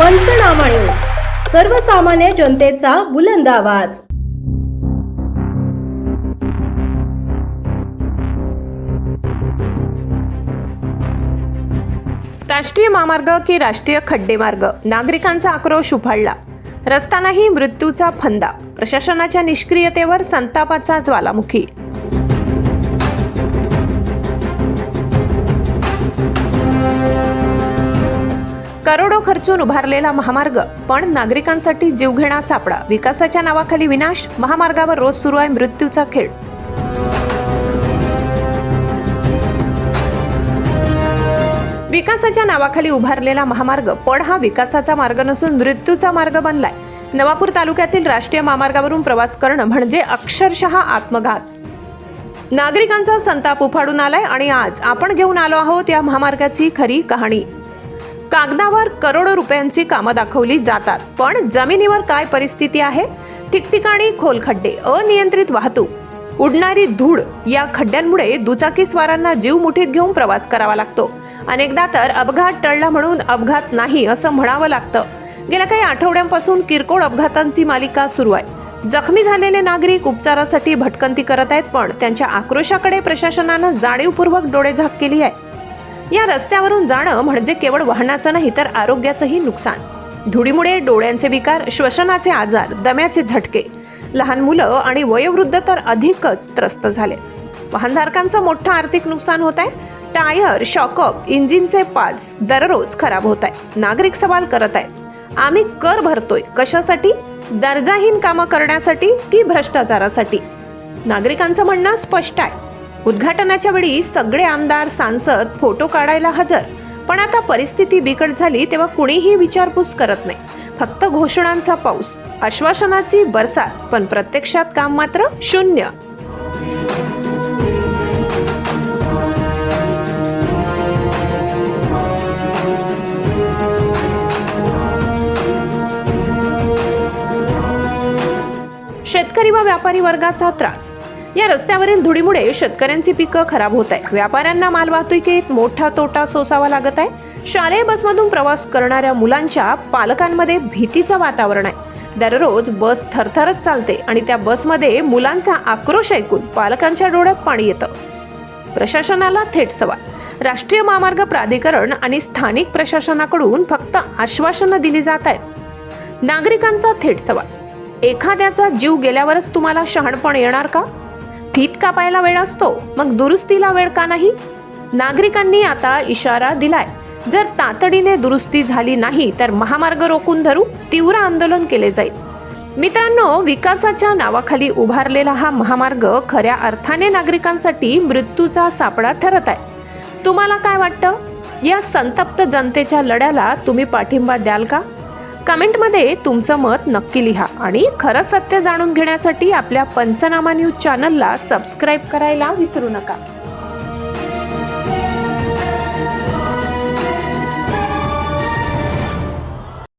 पंचनामा न्यूज सर्वसामान्य जनतेचा बुलंद आवाज. राष्ट्रीय महामार्ग की राष्ट्रीय खड्डेमार्ग नागरिकांचा आक्रोश उफाळला. रस्त्यानाही मृत्यूचा फंदा. प्रशासनाच्या निष्क्रियतेवर संतापाचा ज्वालामुखी. खर्चून उभारलेला महामार्ग पण नागरिकांसाठी जीवघेणा सापडा. विकासाच्या नावाखाली विनाश महामार्गावर रोज सुरू आहे मृत्यूचा खेळ. विकासाच्या नावाखाली उभारलेला महामार्ग पण हा विकासाचा मार्ग नसून मृत्यूचा मार्ग बनलाय. नवापूर तालुक्यातील राष्ट्रीय महामार्गावरून प्रवास करणं म्हणजे अक्षरशः आत्मघात. नागरिकांचा संताप उफाडून आलाय आणि आज आपण घेऊन आलो आहोत या महामार्गाची खरी कहाणी. कागदावर करोडो रुपयांची कामं दाखवली जातात. पण जमिनीवर काय परिस्थिती आहे? ठिकठिकाणी खोल खड्डे अनियंत्रित वाहतूक उडणारी धूळ या खड्ड्यांमुळे दुचाकीस्वारांना जीव मुठीत घेऊन प्रवास करावा लागतो. अनेकदा तर अपघात टळला म्हणून अपघात नाही असं म्हणावं लागतं. गेल्या काही आठवड्यांपासून किरकोळ अपघातांची मालिका सुरू आहे. जखमी झालेले नागरिक उपचारासाठी भटकंती करत आहेत पण त्यांच्या आक्रोशाकडे प्रशासनानं जाणीवपूर्वक डोळेझाक केली आहे. या रस्त्यावरून जाणं म्हणजे केवळ वाहनाचं नाही तर आरोग्याचंही नुकसान. धुळीमुळे डोळ्यांचे विकार श्वसनाचे आजार दम्याचे झटके. लहान मुलं आणि वयोवृद्ध तर अधिकच त्रस्त झाले. वाहनधारकांचं मोठं आर्थिक नुकसान होत आहे. टायर शॉकअप इंजिनचे पार्ट्स दररोज खराब होत आहे. नागरिक सवाल करत आहेत. आम्ही कर भरतोय कशासाठी? दर्जाहीन कामं करण्यासाठी की भ्रष्टाचारासाठी? नागरिकांचं म्हणणं स्पष्ट आहे. उद्घाटनाच्या वेळी सगळे आमदार सांसद फोटो काढायला हजर. पण आता परिस्थिती बिकट झाली तेव्हा कुणीही विचारपूस करत नाही. फक्त घोषणांचा पाऊस. आश्वासनाची बरसात. पण प्रत्यक्षात काम मात्र शून्य. शेतकरी व व्यापारी वर्गाचा त्रास. या रस्त्यावरील धुळीमुळे शेतकऱ्यांची पिकं खराब होत आहेत. व्यापाऱ्यांना माल वाहतुकीत मोठा तोटा सोसावा लागत आहे. शालेय बसमधून प्रवास करणाऱ्या मुलांच्या पालकांमध्ये भीतीचं वातावरण आहे. दररोज बस थरथरत चालते आणि त्या बसमध्ये मुलांचा आक्रोश ऐकून पालकांच्या डोळ्यात पाणी येतं. प्रशासनाला थेट सवाल. राष्ट्रीय महामार्ग प्राधिकरण आणि स्थानिक प्रशासनाकडून फक्त आश्वासनं दिली जात आहेत. नागरिकांचा थेट सवाल. एखाद्याचा जीव गेल्यावरच तुम्हाला शहाणपण येणार का? फीत कापायला वेळ असतो. मग दुरुस्तीला वेळ का नाही? नागरिकांनी आता इशारा दिलाय. जर तातडीने दुरुस्ती झाली नाही तर महामार्ग रोखून धरू तीव्र आंदोलन केले जाईल. मित्रांनो विकासाच्या नावाखाली उभारलेला हा महामार्ग खऱ्या अर्थाने नागरिकांसाठी मृत्यूचा सापळा ठरत आहे. तुम्हाला काय वाटतं? या संतप्त जनतेच्या लढ्याला तुम्ही पाठिंबा द्याल का? कमेंटमध्ये तुमचं मत नक्की लिहा आणि खरं सत्य जाणून घेण्यासाठी आपल्या पंचनामा न्यूज चॅनलला सबस्क्राईब करायला विसरू नका.